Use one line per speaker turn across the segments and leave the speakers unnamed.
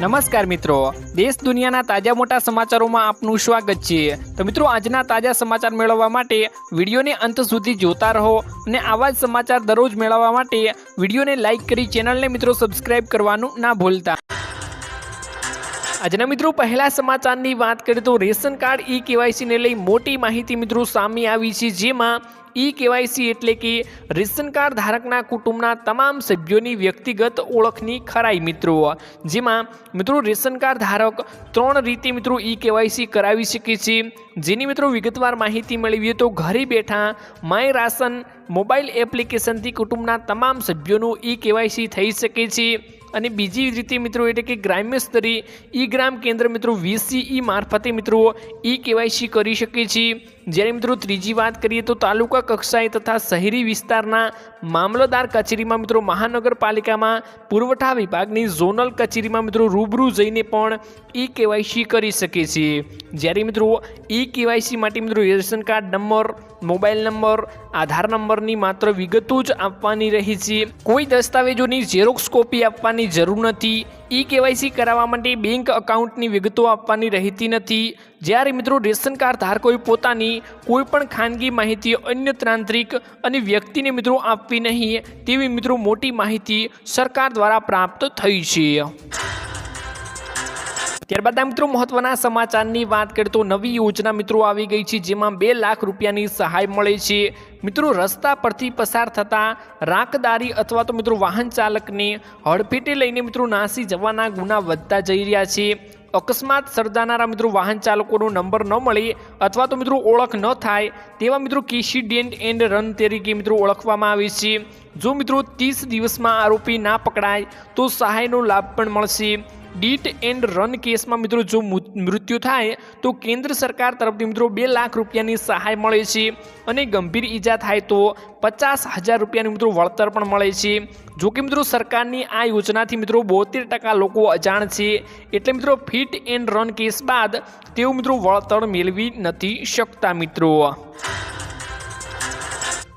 નમસ્કાર મિત્રો. દેશ દુનિયાના તાજા મોટા સમાચારોમાં આપનું સ્વાગત છે. તો મિત્રો, આજના તાજા સમાચાર મેળવવા માટે વિડીયોને અંત સુધી જોતા રહો અને આવા જ સમાચાર દરરોજ મેળવવા માટે વિડીયોને લાઇક કરી ચેનલને મિત્રો સબસ્ક્રાઇબ કરવાનું ના ભૂલતા. આજના મિત્રો, પહેલા સમાચારની વાત કરીએ તો રેશન કાર્ડ ઈ કેવાયસીને લઈ મોટી માહિતી મિત્રો સામે આવી છે, જેમાં ઈ કેવાયસી એટલે કે રેશન કાર્ડ ધારકના કુટુંબના તમામ સભ્યોની વ્યક્તિગત ઓળખની ખરાઈ મિત્રો. જેમાં મિત્રો રેશન કાર્ડ ધારક ત્રણ રીતે મિત્રો ઈ કેવાયસી કરાવી શકે છે. જેની મિત્રો વિગતવાર માહિતી મેળવીએ તો ઘરે બેઠા માય રાશન મોબાઈલ એપ્લિકેશનથી કુટુંબના તમામ સભ્યોનું ઈ કેવાયસી થઈ શકે છે. અને બીજી રીતે મિત્રો એટલે કે ગ્રામ્ય સ્તરે ઈ ગ્રામ કેન્દ્ર મિત્રો વીસીઈ મારફતે મિત્રો ઈ કેવાયસી કરી શકે છે. જ્યારે મિત્રો ત્રીજી વાત કરીએ તો તાલુકા કક્ષાએ તથા શહેરી વિસ્તારના મામલતદાર કચેરીમાં મિત્રો મહાનગરપાલિકામાં પુરવઠા વિભાગની ઝોનલ કચેરીમાં મિત્રો રૂબરૂ જઈને પણ ઈ કેવાયસી કરી શકે છે. જ્યારે મિત્રો ઈ કેવાયસી માટે મિત્રો ration card number, mobile number, Aadhaar નંબરની માત્ર વિગતો જ આપવાની રહી છે. કોઈ દસ્તાવેજોની ઝેરોક્સ કોપી આપવાની જરૂર નથી. ઈ કેવાયસી કરાવવા માટે બેંક એકાઉન્ટની વિગતો આપવાની રહેતી નથી. જ્યારે મિત્રો રેશન કાર્ડ ધારકોએ પોતાની કોઈપણ ખાનગી માહિતી અન્ય તાંત્રિક અને વ્યક્તિને મિત્રો આપવી નહીં, તેવી મિત્રો મોટી માહિતી સરકાર દ્વારા પ્રાપ્ત થઈ છે. ત્યારબાદ મિત્રો મહત્વના સમાચારની વાત કરીએ તો નવી યોજના મિત્રો આવી ગઈ છે, જેમાં બે લાખ રૂપિયાની સહાય મળે છે. મિત્રો, રસ્તા પરથી પસાર થતા રાકદારી અથવા તો મિત્રો વાહન ચાલકને હડફેટે લઈને મિત્રો નાસી જવાના ગુના વધતા જઈ રહ્યા છે. અકસ્માત સર્જાનારા મિત્રો વાહન ચાલકોનો નંબર ન મળે અથવા તો મિત્રો ઓળખ ન થાય તેવા મિત્રો કેસીડેન્ટ એન્ડ રન તરીકે મિત્રો ઓળખવામાં આવે છે. જો મિત્રો ત્રીસ દિવસમાં આરોપી ના પકડાય તો સહાયનો લાભ પણ મળશે. ડીટ એન્ડ રન કેસમાં મિત્રો જો મૃત્યુ થાય, તો કેન્દ્ર સરકાર તરફથી મિત્રો બે લાખ રૂપિયાની સહાય મળે છે અને ગંભીર ઈજા થાય તો પચાસ હજાર રૂપિયાનું મિત્રો વળતર પણ મળે છે. જો કે મિત્રો સરકારની આ યોજનાથી મિત્રો બોતેર ટકા લોકો અજાણ છે. એટલે મિત્રો ફિટ એન્ડ રન કેસ બાદ તેઓ મિત્રો વળતર મેળવી નથી શકતા મિત્રો.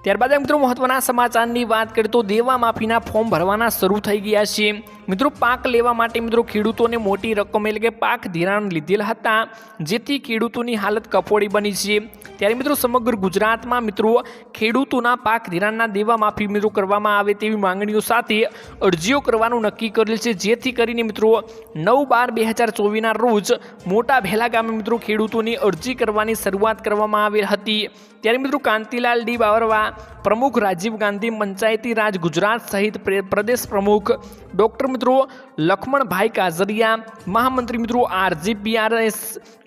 ત્યારબાદ મિત્રો મહત્વના સમાચારની વાત કરીએ તો દેવા માફીના ફોર્મ ભરવાના શરૂ થઈ ગયા છે. મિત્રો, પાક લેવા માટે મિત્રો ખેડૂતોને મોટી રકમ એટલે કે પાક ધિરાણ લીધેલ હતા, જેથી ખેડૂતોની હાલત કફોડી બની છે. ત્યારે મિત્રો, સમગ્ર ગુજરાતમાં મિત્રો ખેડૂતોના પાક ધિરાણના દેવા માફી મિત્રો કરવામાં આવે તેવી માંગણીઓ સાથે અરજીઓ કરવાનું નક્કી કરેલ છે. જેથી કરીને મિત્રો, નવ બાર બે હજાર ચોવીસના રોજ મોટા ભેલા ગામે મિત્રો ખેડૂતોની અરજી કરવાની શરૂઆત કરવામાં આવેલ હતી. ત્યારે મિત્રો, કાંતિલાલ ડી બાવરવા, પ્રમુખ રાજીવ ગાંધી, પંચાયતી રાજ ગુજરાત સહિત પ્રે- પ્રદેશ પ્રમુખ ડૉક્ટર મિત્રો લખમણભાઈ કાઝરિયા, મહામંત્રી મિત્રો આરજીપીઆરએસ,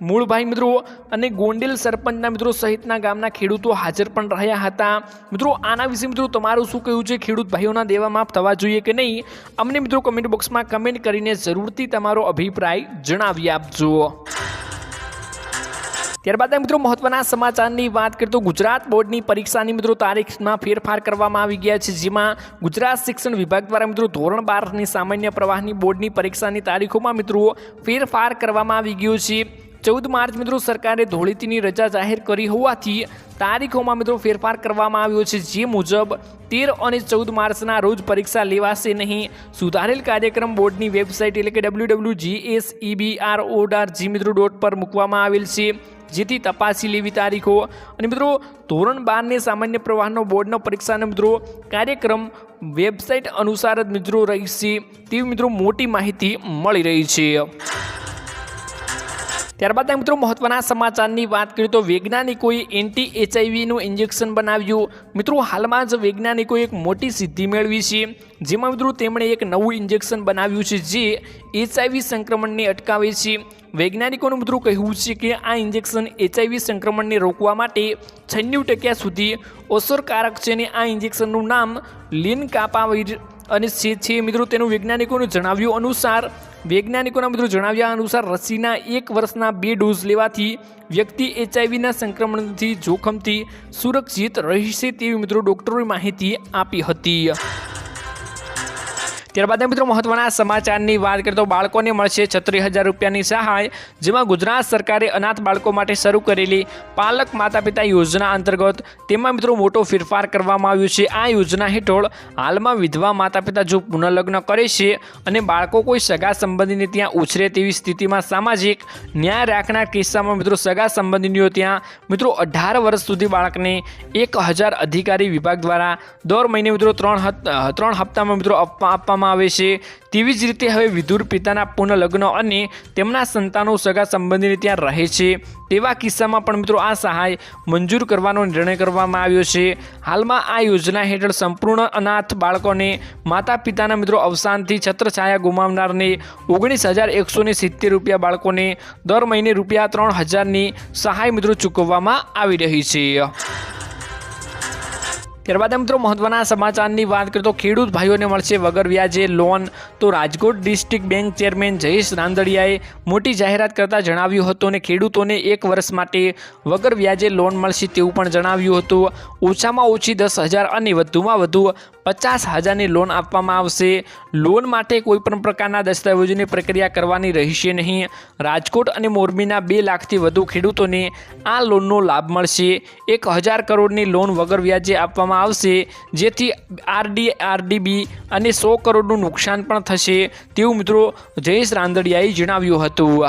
મૂળભાઈ મિત્રો અને ગોંડેલ સરપંચના મિત્રો સહિતના ગામના ખેડૂતો હાજર પણ રહ્યા હતા. મિત્રો, આના વિશે મિત્રો તમારું શું કહેવું છે? ખેડૂત ભાઈઓના દેવા માફ થવા જોઈએ કે નહીં? અમને મિત્રો કમેન્ટ બોક્સમાં કમેન્ટ કરીને જરૂરથી તમારો અભિપ્રાય જણાવી આપજો. ત્યારબાદ મિત્રો મહત્વના સમાચારની વાત કરીએ તો ગુજરાત બોર્ડની પરીક્ષાની મિત્રો તારીખમાં ફેરફાર કરવામાં આવી ગયા છે, જેમાં ગુજરાત શિક્ષણ વિભાગ દ્વારા મિત્રો ધોરણ બારની સામાન્ય પ્રવાહની બોર્ડની પરીક્ષાની તારીખોમાં મિત્રો ફેરફાર કરવામાં આવી ગયો છે. ચૌદ માર્ચ મિત્રો સરકારે ધૂળેટીની રજા જાહેર કરી હોવાથી તારીખોમાં મિત્રો ફેરફાર કરવામાં આવ્યો છે. જે મુજબ તેર અને ચૌદ માર્ચના રોજ પરીક્ષા લેવાશે નહીં. સુધારેલ કાર્યક્રમ બોર્ડની વેબસાઇટ એટલે કે W W G S O ડાર જી મિત્રો ડોટ પર મૂકવામાં આવેલ છે. જેથી તપાસી લેવી તારીખો. અને મિત્રો ધોરણ બારને સામાન્ય પ્રવાહનો બોર્ડનો પરીક્ષાનો મિત્રો કાર્યક્રમ વેબસાઇટ અનુસાર જ મિત્રો રહેશે. તેવી મિત્રો મોટી માહિતી મળી રહી છે. ત્યારબાદ મિત્રો મહત્વના સમાચારની વાત કરીએ તો વૈજ્ઞાનિકોએ એન્ટી એચઆઈવીનું ઇન્જેક્શન બનાવ્યું. મિત્રો, હાલમાં જ વૈજ્ઞાનિકોએ એક મોટી સિદ્ધિ મેળવી છે. જેમાં મિત્રો તેમણે એક નવું ઇન્જેક્શન બનાવ્યું છે જે એચઆઈવી સંક્રમણને અટકાવે છે. વૈજ્ઞાનિકોનું મિત્રો કહેવું છે કે આ ઇન્જેક્શન એચઆઈવી સંક્રમણને રોકવા માટે છન્નું ટકા સુધી અસરકારક છે અને આ ઇન્જેક્શનનું નામ લીન કાપાવીર અને છે મિત્રો તેનું વૈજ્ઞાનિકોનું જણાવ્યું અનુસાર વૈજ્ઞાનિકોના મિત્રો જણાવ્યા અનુસાર રસીના એક વર્ષના બે ડોઝ લેવાથી વ્યક્તિ એચઆઈવીના સંક્રમણથી જોખમથી સુરક્ષિત રહેશે તેવી મિત્રો ડોક્ટરોએ માહિતી આપી હતી. ત્યારબાદ મિત્રો મહત્વના સમાચારની વાત કરીએ તો બાળકોને મળશે છત્રીસ હજાર રૂપિયાની સહાય, જેમાં ગુજરાત સરકારે અનાથ બાળકો માટે શરૂ કરેલી પાલક માતા પિતા યોજના અંતર્ગત તેમાં મિત્રો મોટો ફેરફાર કરવામાં આવ્યો છે. આ યોજના હેઠળ હાલમાં વિધવા માતા પિતા જો પુનઃલગ્ન કરે છે અને બાળકો કોઈ સગા સંબંધીને ત્યાં ઉછરે તેવી સ્થિતિમાં સામાજિક ન્યાય રાખનાર કિસ્સામાં મિત્રો સગા સંબંધીઓ ત્યાં મિત્રો અઢાર વર્ષ સુધી બાળકને એક હજાર અધિકારી વિભાગ દ્વારા દર મહિને મિત્રો ત્રણ ત્રણ હપ્તામાં મિત્રો આપવા- આપવામાં આવે છે. તેવી જ રીતે હવે વિધુર પિતાના પુનઃલગ્ન અને તેમના સંતાનો સગા સંબંધીને ત્યાં રહે છે. તેવા કિસ્સામાં પણ મિત્રો આ સહાય મંજૂર કરવાનો નિર્ણય કરવામાં આવ્યો છે. હાલમાં આ યોજના હેઠળ સંપૂર્ણ અનાથ બાળકોને માતા પિતાના મિત્રો અવસાનથી છત્રછાયા ગુમાવનારને ઓગણીસ હજાર એકસો સિત્તેર રૂપિયા બાળકોને દર મહિને રૂપિયા ત્રણ હજારની સહાય મિત્રો ચૂકવવામાં આવી રહી છે. ત્યારબાદ મિત્રો મહત્વના સમાચારની વાત કરીએ તો ખેડૂત ભાઈઓને મળશે વગર વ્યાજે લોન. તો Rajkot district bank chairman Jayesh રાંદડિયાએ મોટી જાહેરાત કરતાં જણાવ્યું હતું અને ખેડૂતોને એક વર્ષ માટે વગર વ્યાજે લોન મળશે તેવું પણ જણાવ્યું હતું. ઓછામાં ઓછી દસ હજાર અને વધુમાં વધુ પચાસ હજારની લોન આપવામાં આવશે. લોન માટે કોઈપણ પ્રકારના દસ્તાવેજોની પ્રક્રિયા કરવાની રહેશે નહીં. રાજકોટ અને મોરબીના બે લાખથી વધુ ખેડૂતોને આ લોનનો લાભ મળશે. એક હજાર કરોડની લોન વગર વ્યાજે આપવામાં આવશે, જેથી આરડી, આરડીબી અને સો કરોડનું નુકસાન પણ થશે. તેવું મિત્રો જયેશ રાંદડિયાએ જણાવ્યું હતું.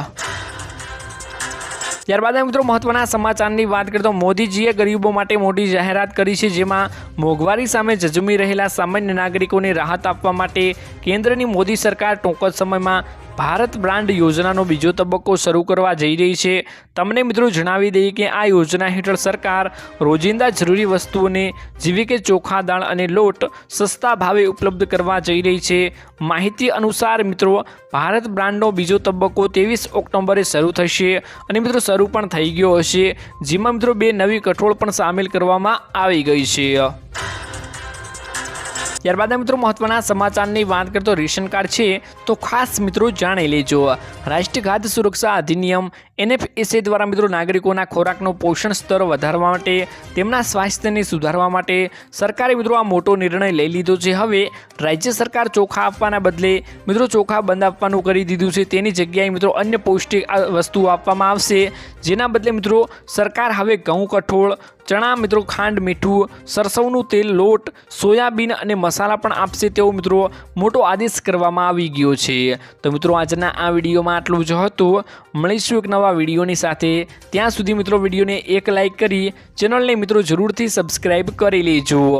ત્યારબાદ મિત્રો મહત્વના સમાચારની વાત કરીએ તો મોદીજીએ ગરીબો માટે મોટી જાહેરાત કરી છે, જેમાં મોંઘવારી સામે જજમી રહેલા સામાન્ય નાગરિકોને રાહત આપવા માટે કેન્દ્રની મોદી સરકાર ટૂંક જ સમયમાં ભારત બ્રાન્ડ યોજનાનો બીજો તબક્કો શરૂ કરવા જઈ રહી છે. તમને મિત્રો જણાવી દઈએ કે આ યોજના હેઠળ સરકાર રોજિંદા જરૂરી વસ્તુઓને જેવી કે ચોખા, દાળ અને લોટ સસ્તા ભાવે ઉપલબ્ધ કરવા જઈ રહી છે. માહિતી અનુસાર મિત્રો, ભારત બ્રાન્ડનો બીજો તબક્કો ત્રેવીસ ઓક્ટોબરે શરૂ થશે અને મિત્રો શરૂ પણ થઈ ગયો હશે, જેમાં મિત્રો બે નવી કઠોળ પણ સામેલ કરવામાં આવી ગઈ છે. ત્યારબાદ મિત્રો મહત્વના સમાચારની વાત કરતો રેશન કાર્ડ છે તો ખાસ મિત્રો જાણી લેજો. રાષ્ટ્રીય ખાદ્ય સુરક્ષા અધિનિયમ એનએફએસએ દ્વારા મિત્રો નાગરિકોના ખોરાકનું પોષણ સ્તર વધારવા માટે, તેમના સ્વાસ્થ્યને સુધારવા માટે સરકારે મિત્રો આ મોટો નિર્ણય લઈ લીધો છે. હવે રાજ્ય સરકાર ચોખા આપવાના બદલે મિત્રો ચોખા બંધ આપવાનું કરી દીધું છે. તેની જગ્યાએ મિત્રો અન્ય પૌષ્ટિક વસ્તુઓ આપવામાં આવશે. જેના બદલે મિત્રો સરકાર હવે ઘઉં કઠોળ ચણા, મિત્રો, ખાંડ, મીઠું, સરસવનું તેલ, લોટ, સોયાબીન અને મસાલા પણ આપશે તેવો, મિત્રો, મોટો આદેશ કરવામાં આવી ગયો છે. તો, મિત્રો, આજના આ વિડીયોમાં આટલું જ હતું. મળીશું એક નવા વિડીયોની સાથે. ત્યાં સુધી, મિત્રો, વિડીયોને એક લાઇક કરી ચેનલને, મિત્રો, જરૂરથી સબસ્ક્રાઈબ કરી લેજો.